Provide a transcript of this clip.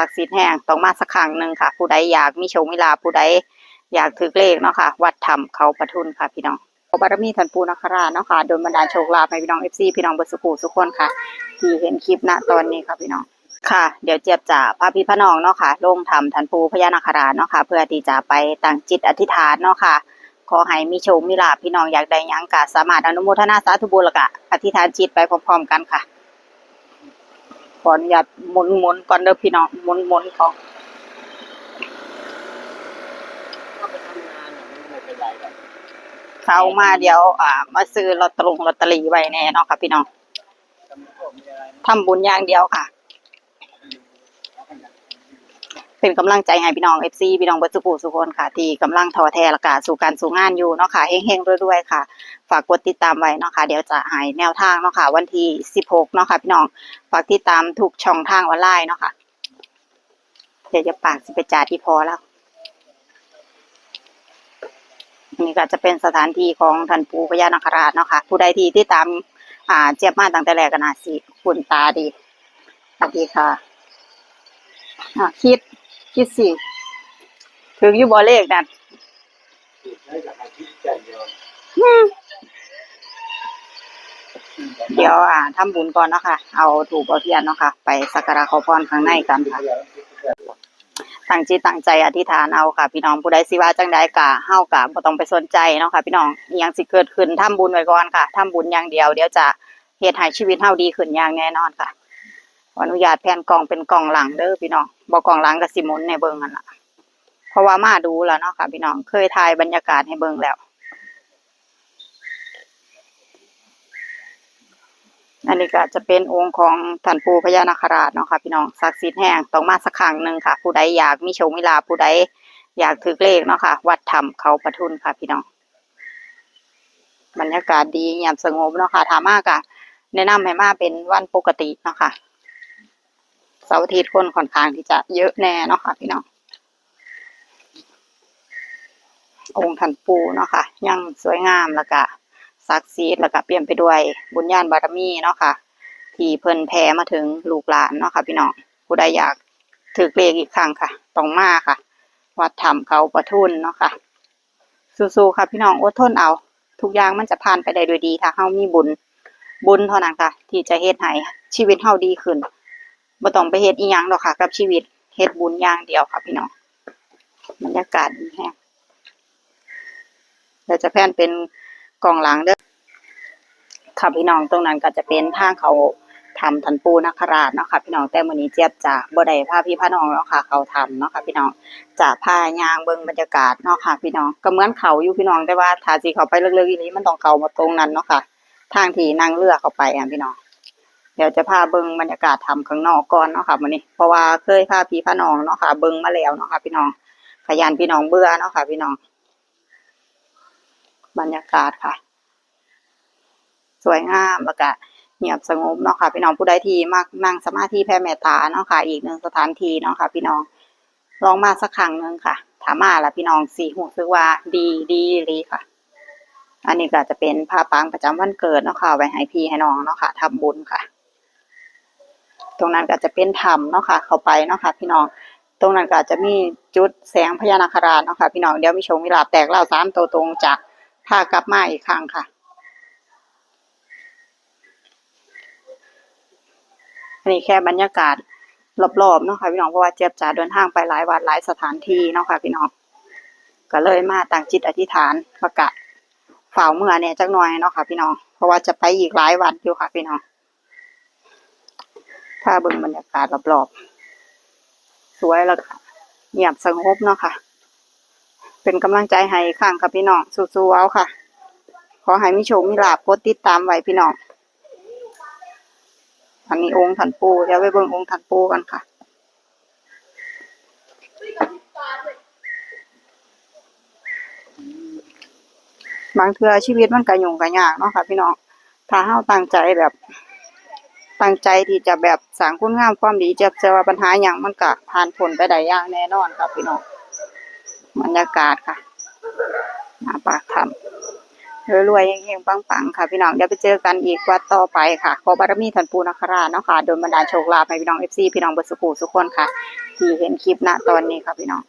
ศักดิ์สิทธิ์แห่งต้องมาสักครั้งหนึ่งค่ะ ผู้ใดอยากมีโชคมีลาภผู้ใดอยากถือเลขเนาะค่ะ วัดธรรมเขาปทุนค่ะพี่น้องขอบารมีท่านปูนคราชเนาะค่ะโดนบันดาลโชคลาภให้พี่น้องเอฟซีพี่น้องเบดสุขุสุขคนค่ะ ที่เห็นคลิปณตอนนี้ค่ะพี่น้องค่ะ เดี๋ยวเจี๊ยบจะพาพี่พน้องเนาะค่ะลงทำทันปูพญานาคราชเนาะค่ะ เพื่อที่จะไปตั้งจิตอธิษฐานเนาะค่ะ ขอให้มีโชคมีลาภพี่น้องอยากได้ยังกะสามารถอนุโมทนาสาธุบุญละกะอธิษฐานจิตไปพร้อมๆกันค่ะ ขออนุญาตหมุนหมุนก่อนเด้อพี่น้องหมุนหมุนของเข้าไปทำงานน่ะมันไม่เป็นไรหรอกเข้ามาเดี๋ยว อ่า มาซื้อลอตเตอรี่ลอตเตอรี่ไว้แน่เนาะค่ะพี่น้องทำบุญอย่างเดียวค่ะ เป็นกำลังใจให้พี่น้องเอฟซีพี่น้องบิร์สุขุสุคนค่ะ ที่กำลังท้อแท้ละกะสู่การสู่งานอยู่เนาะค่ะเฮงๆรวยๆค่ะ ฝากกดติดตามไว้เนาะค่ะเดี๋ยวจะหายแนวทางเนาะค่ะวันที่สิบหกเนาะค่ะพี่น้องฝากติดตามทุกช่องทางออนไลน์เนาะค่ะเดี๋ยวจะปากสิไปจ่าที่พอแล้วนี่ก็จะเป็นสถานที่ของท่านปู่พญานาคราชเนาะค่ะผู้ใดที่ติดตามอ่าเจี๊ยบมาตั้งแต่แรกก็น่าสิคุณตาดีสวัสดีค่ะคิด คิดสิถึงอยู่บ่เลขนั่นใช้กับอาชีพใจเดียวอืมเดี๋ยวอ่าทำบุญก่อนเนาะค่ะ เอาถูกเอาเทียนเนาะค่ะ ไปสักการะขอพรข้างในกันค่ะตั้งจิตตั้งใจอธิษฐานเอาค่ะ พี่น้องผู้ใดสิว่าจังใดกะเฮากะบ่ต้องไปสนใจเนาะค่ะ พี่น้องอิหยังสิเกิดขึ้นทำบุญไว้ก่อนค่ะทำบุญอย่างเดียว เดี๋ยวจะเฮ็ดให้ชีวิตเฮาดีขึ้นอย่างแน่นอนค่ะข อนุญาตแผ่นกล่องเป็นกล่องหลังเด้อพี่น้องบ่กล่องหลังก็สิมุนในเบิงนั่นละเพราะว่ามาดูแล้วเนาะค่ะ พี่น้องเคยถ่ายบรรยากาศให้เบิงแล้ว อันนี้ก็จะเป็นองค์ของท่านปู่พญานาคราชเนาะค่ะ พี่น้องศักดิ์สิทธิ์แห่งต้องมาสักครั้งหนึ่งค่ะ ผู้ใดอยากมีโชคมีลาผู้ใดอยากถือเลขเนาะค่ะ วัดธรรมเขาปทุนค่ะ พี่น้องบรรยากาศดีเงียบสงบเนาะค่ะถามมากอะแนะนำให้มาเป็นวันปกติเนาะค่ะ สาร์อาทิตย์คนค่อนข้างที่จะเยอะแน่เนาะค่ะพี่น้ององค์ท่านปูเนาะค่ะ ยังสวยงามแล้วก็ศักดิ์สิทธิ์แล้วก็เปลี่ยนไปด้วยบุญญาณบารมีเนาะค่ะ ที่เพิ่นแผ่มาถึงลูกหลานเนาะค่ะพี่น้องผู้ใดอยากถือเลขอีกครั้งค่ะ ต้องมาค่ะ วัดธรรมเขาประทุนเนาะค่ะ สู้ๆค่ะพี่น้องอดทนเอา ทุกอย่างมันจะผ่านไปได้โดยดีถ้าเฮามีบุญบุญเท่านั้นค่ะ ที่จะเฮ็ดให้ชีวิตเฮาดีขึ้น บ่ต้องไปเฮ็ดอีหยังหรอกค่ะ กับชีวิตเฮ็ดบุญอย่างเดียวค่ะพี่น้องบรรยากาศดีแฮงเดี๋ยวจะแพนเป็นกองหลังเด้อค่ะพี่น้องตรงนั้นก็จะเป็นทางเขาทำทันปูนาคราชเนาะค่ะพี่น้องแต่มื้อนี้เจี๊ยบจะบ่ได้พาพี่พาน้องเนาะค่ะ เขาทำเนาะค่ะพี่น้องจะพายางเบิ่งบรรยากาศเนาะค่ะ พี่น้องก็เหมือนเขาอยู่พี่น้องแต่ว่าถ้าสิเขาไปลึกๆอีหลีมันต้องเขามาตรงนั้นเนาะค่ะ ทางที่นั่งเรือเข้าไปอะพี่น้อง ดี๋ยวจะพาเบิงบรรยากาศทำข้างนอกก่อนเนาะค่ะมื้อนี้ เพราะว่าเคยพาพี่พาน้องเนาะค่ะเบิงมาแล้วเนาะค่ะพี่น้องขยันพี่น้องเบื่อเนาะค่ะพี่น้อง บรรยากาศค่ะ สวยงามแล้วก็เงียบสงบเนาะค่ะ พี่น้องผู้ใดที่มักนั่งสมาธิแผ่เมตตาเนาะค่ะ อีกหนึ่งสถานที่เนาะค่ะ พี่น้องลองมาสักครั้งหนึ่งค่ะ ถามมาล้วพี่น้องสีหูซึกว่าดีดีดีค่ะ อันนี้ก็จะเป็นผ้าปังประจำวันเกิดเนาะค่ะไว้ให้พี่ให้น้องเนาะค่ะทำบุญค่ะ ตรงนั้นก็จะเป็นธรรมเนาะค่ะ เข้าไปเนาะค่ะ พี่น้อง ตรงนั้นก็จะมีจุดแสงพญานาคราชเนาะค่ะ พี่น้อง เดี๋ยวมีชงมีลาบแตกเล่าสามตัวตรงจากพากลับมาอีกครั้งค่ะอันนี้แค่บรรยากาศรอบๆเนาะค่ะพี่น้องเพราะว่าเจี๊ยบจะเดินทางไปหลายวัดหลายสถานที่เนาะค่ะพี่น้องก็เลยมาตั้งจิตอธิษฐานประกาศฝ่าวเมื่อเนี่ยจักหน่อยเนาะค่ะพี่น้องเพราะว่าจะไปอีกหลายวัดอยู่ค่ะพี่น้อง ถ้าเบิ่งบรรยากาศรอบๆ สวยแล้วค่ะเงียบสงบเนาะค่ะ เป็นกำลังใจให้อีกครั้งค่ะพี่น้อง สู้ๆเอาค่ะ ขอให้มีโชคมีลาภกดติดตามไว้พี่น้องอันนี้องค์ถันปูเดี๋ยวไปเบิ่งองค์ถันปูกันค่ะบางเทือชีวิตมันก็ยุ่งก็ยากเนาะค่ะ พี่น้องถ้าเฮาตั้งใจแบบ ตั้งใจที่จะแบบสร้างคุณงามความดีจะเจอว่าปัญหาหยังมันก็ผ่านพ้นไปได้อย่างแน่นอนค่ะพี่น้องบรรยากาศค่ะหน้าปากถ้ำรวยๆเฮงๆปังๆค่ะ พี่น้องเดี๋ยวไปเจอกันอีกวัดต่อไปค่ะขอบารมีท่านปูนคราชเนาะค่ะโดนบันดาลโชคลาภให้พี่น้อง FC พี่น้องเบิดสุขุสุขคนค่ะ ที่เห็นคลิปณตอนนี้ค่ะพี่น้อง